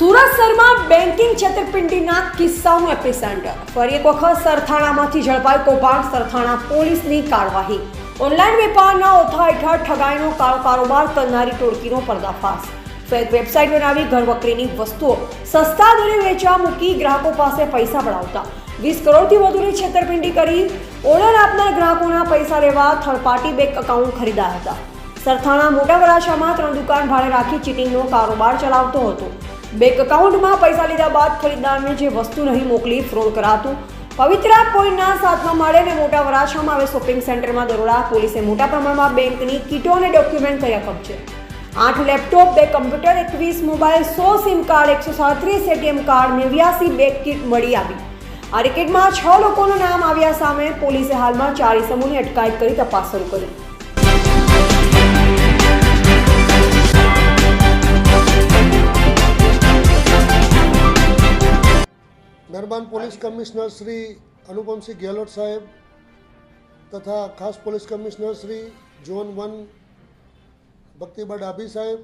સુરત શહેરમાં banking છેતરપિંડીના કિસ્સાનું epicentre ફરી એક વખત સરથાણામાંથી ઝડપાઈ કૌભાંડ સરથાણા પોલીસની કાર્યવાહી. ઓનલાઈન વેપારના ઓથા હેઠળ ઠગાઈનો કારોબાર કરનારી ટોળકીનો પર્દાફાશ. ફેક વેબસાઇટ બનાવી ઘરવકરીની વસ્તુઓ સસ્તા દરે વેચવા મૂકી ગ્રાહકો પાસે પૈસા પડાવતા વીસ કરોડથી વધુની છેતરપિંડી કરી ઓર્ડર આપનાર ગ્રાહકોના પૈસા લેવા થર્ડ પાર્ટી બેંક એકાઉન્ટ ખરીદ્યા હતા. સરથાણા મોટા વરાછામાં ત્રણ દુકાન ભાડે રાખી ચીટિંગનો કારોબાર ચલાવતો હતો. બેંક એકાઉન્ટમાં પૈસા લીધા બાદ ખરીદદારને જે વસ્તુ નહીં મોકલી, ફ્રોડ કરાતું. પવિત્રા પોઈન્ટના સાતમા માળે અને મોટા વરાછામાં આવે શોપિંગ સેન્ટરમાં દરોડા. પોલીસે મોટા પ્રમાણમાં બેંકની કીટો અને ડોક્યુમેન્ટ કર્યા કબજે. આઠ લેપટોપ, બે કમ્પ્યુટર, એકવીસ મોબાઈલ, સો સિમ કાર્ડ, એકસો સાડત્રીસ એટીએમ કાર્ડ નેવ્યાસી બેગ કીટ મળી આવી. આ રેકેટમાં છ લોકોનું નામ આવ્યા સામે પોલીસે હાલમાં ચાર ઇસમોની અટકાયત કરી તપાસ શરૂ કરી. મહેરબાન પોલીસ કમિશનર શ્રી અનુપમસિંહ ગેહલોત સાહેબ તથા ખાસ police commissioner Shri zone one Bhaktiba Dabhi Saheb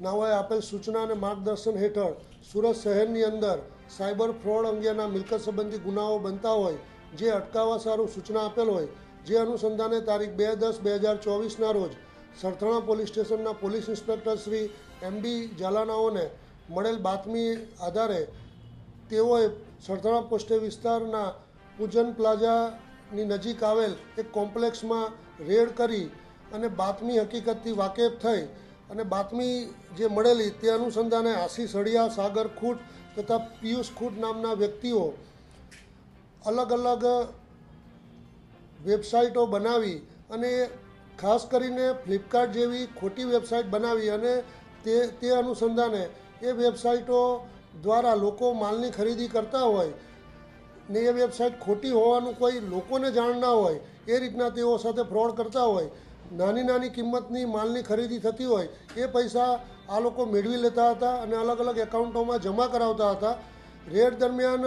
નાઓએ આપેલ સૂચના અને માર્ગદર્શન હેઠળ સુરત શહેરની અંદર સાયબર ફ્રોડ અંગેના મિલકત સંબંધી ગુનાઓ બનતા હોય, જે અટકાવવા સારું સૂચના આપેલ હોય, જે અનુસંધાને તારીખ બે દસ બે હજાર ચોવીસના રોજ સરથાણા પોલીસ સ્ટેશનના police inspector Shri M B ઝાલાનાઓને મળેલ બાતમી આધારે તેઓએ સરથાણા પોસ્ટે વિસ્તારના પૂજન પ્લાઝાની નજીક આવેલ એક કોમ્પ્લેક્સમાં રેડ કરી અને બાતમી હકીકતથી વાકેફ થઈ અને બાતમી જે મળેલી તે અનુસંધાને આશી સળિયા, સાગર ખૂટ તથા પિયુષ ખૂટ નામના વ્યક્તિઓ અલગ અલગ વેબસાઇટો બનાવી અને ખાસ કરીને ફ્લિપકાર્ટ જેવી ખોટી વેબસાઇટ બનાવી અને તે તે અનુસંધાને એ વેબસાઇટો દ્વારા લોકો માલની ખરીદી કરતા હોય, ને એ વેબસાઇટ ખોટી હોવાનું કોઈ લોકોને જાણ ના હોય, એ રીતના તેઓ સાથે ફ્રોડ કરતા હોય, નાની નાની કિંમતની માલની ખરીદી થતી હોય, એ પૈસા આ લોકો મેળવી લેતા હતા અને અલગ અલગ એકાઉન્ટોમાં જમા કરાવતા હતા. રેડ દરમિયાન,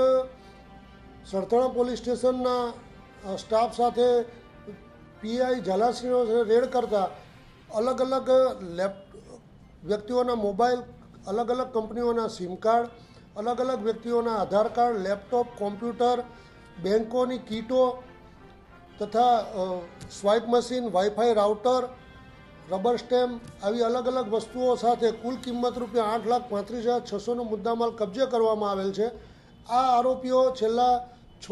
સરથાણા પોલીસ સ્ટેશનના સ્ટાફ સાથે પીઆઈ ઝાલાશ્રીઓ રેડ કરતા અલગ અલગ લેપ, વ્યક્તિઓના મોબાઈલ અલગ અલગ કંપનીઓના સિમ કાર્ડ અલગ અલગ વ્યક્તિઓના આધાર કાર્ડ, લેપટોપ, કોમ્પ્યુટર બેન્કોની કીટો તથા swipe machine wifi router, rubber stamp આવી અલગ અલગ વસ્તુઓ સાથે કુલ કિંમત રૂપિયા આઠ લાખ પાંત્રીસ હજાર છસોનો મુદ્દામાલ કબજે કરવામાં આવેલ છે. આ આરોપીઓ છેલ્લા છ